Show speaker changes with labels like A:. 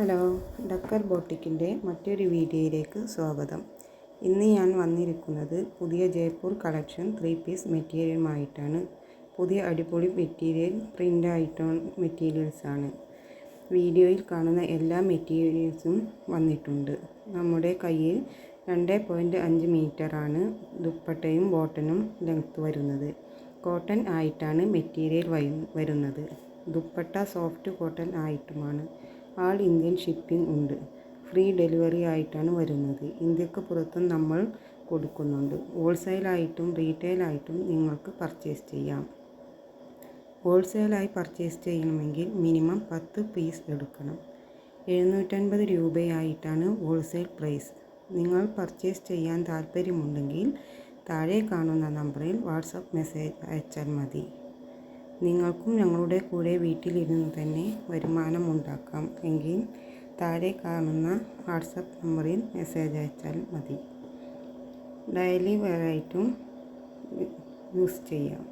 A: Hello decker ബോട്ടിക്കിന്റെ മറ്റൊരു വീഡിയോയിലേക്ക് സ്വാഗതം. ഇന്ന് ഞാൻ വന്നിരിക്കുന്നത് പുതിയ ജയ്പൂർ കളക്ഷൻ ത്രീ പീസ് മെറ്റീരിയലുമായിട്ടാണ്. പുതിയ അടിപൊളി മെറ്റീരിയൽ പ്രിന്റ് ആയിട്ടുള്ള മെറ്റീരിയൽസാണ്. വീഡിയോയിൽ കാണുന്ന എല്ലാ മെറ്റീരിയൽസും വന്നിട്ടുണ്ട്. നമ്മുടെ കയ്യിൽ രണ്ട് പോയിന്റ് അഞ്ച് മീറ്ററാണ് ദുപ്പട്ടയും ബോട്ടനും ലെങ്ത്ത് വരുന്നത്. കോട്ടൺ ആയിട്ടാണ് മെറ്റീരിയൽ വരുന്നത്. ദുപ്പട്ട സോഫ്റ്റ് കോട്ടൺ ആയിട്ടുമാണ്. ആൾ ഇന്ത്യൻ ഷിപ്പിംഗ് ഉണ്ട്. ഫ്രീ ഡെലിവറി ആയിട്ടാണ് വരുന്നത്. ഇന്ത്യയ്ക്ക് പുറത്തും നമ്മൾ കൊടുക്കുന്നുണ്ട്. ഹോൾസെയിലായിട്ടും റീറ്റെയിലായിട്ടും നിങ്ങൾക്ക് പർച്ചേസ് ചെയ്യാം. ഹോൾസെയിലായി പർച്ചേസ് ചെയ്യണമെങ്കിൽ മിനിമം പത്ത് പീസ് എടുക്കണം. എഴുന്നൂറ്റൻപത് രൂപയായിട്ടാണ് ഹോൾസെയിൽ പ്രൈസ്. നിങ്ങൾ പർച്ചേസ് ചെയ്യാൻ താല്പര്യമുണ്ടെങ്കിൽ താഴെ കാണുന്ന നമ്പറിൽ വാട്സപ്പ് മെസ്സേജ് അയച്ചാൽ മതി. നിങ്ങൾക്കും ഞങ്ങളുടെ കൂടെ വീട്ടിലിരുന്ന് തന്നെ വരുമാനം ഉണ്ടാക്കാം എങ്കിൽ താഴെ കാണുന്ന വാട്സപ്പ് നമ്പറിൽ മെസ്സേജ് അയച്ചാൽ മതി. ഡെയിലി വെയറായിട്ടും യൂസ് ചെയ്യാം.